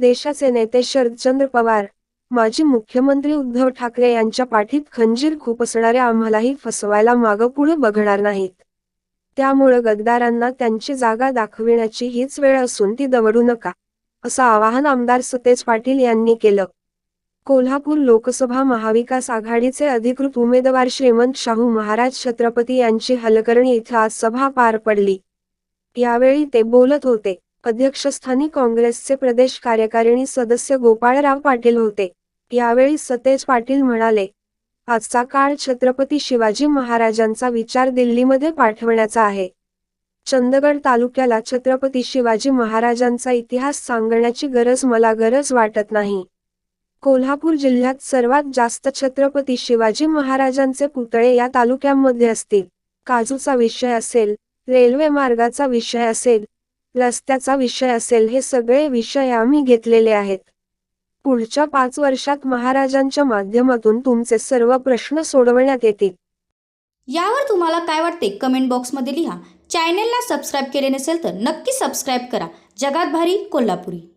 देशाचे नेते शरदचंद्र पवार माजी मुख्यमंत्री उद्धव ठाकरे यांच्या पाठीत खंजीर खुपसणारे आम्हालाही फसवायला मागं पुढे बघणार नाहीत. त्यामुळं गद्दारांना त्यांची जागा दाखविण्याची हीच वेळ असून ती दवडू नका असं आवाहन आमदार सतेज पाटील यांनी केलं. कोल्हापूर लोकसभा महाविकास आघाडीचे अधिकृत उमेदवार श्रीमंत शाहू महाराज छत्रपती यांची हलकर्णी इथं आज सभा पार पडली. यावेळी ते बोलत होते. अध्यक्षस्थानी काँग्रेसचे प्रदेश कार्यकारिणी सदस्य गोपाळराव पाटील होते. यावेळी सतेज पाटील म्हणाले आजचा काळ छत्रपती शिवाजी महाराजांचा विचार दिल्लीमध्ये पाठवण्याचा आहे. चंदगड तालुक्याला छत्रपती शिवाजी महाराजांचा इतिहास सांगण्याची गरज मला गरज वाटत नाही. कोल्हापूर जिल्ह्यात सर्वात जास्त छत्रपती शिवाजी महाराजांचे पुतळे या तालुक्यांमध्ये असतील. काजूचा विषय असेल रेल्वे मार्गाचा विषय असेल रस्त्याचा विषय असेल हे सगळे विषय आम्ही घेतलेले आहेत. पुढच्या पाच वर्षात महाराजांच्या माध्यमातून तुमचे सर्व प्रश्न सोडवण्यात येतील. यावर तुम्हाला काय वाटते कमेंट बॉक्समध्ये लिहा. चॅनेलला सबस्क्राईब केले नसेल तर नक्की सबस्क्राईब करा. जगात भारी कोल्हापुरी.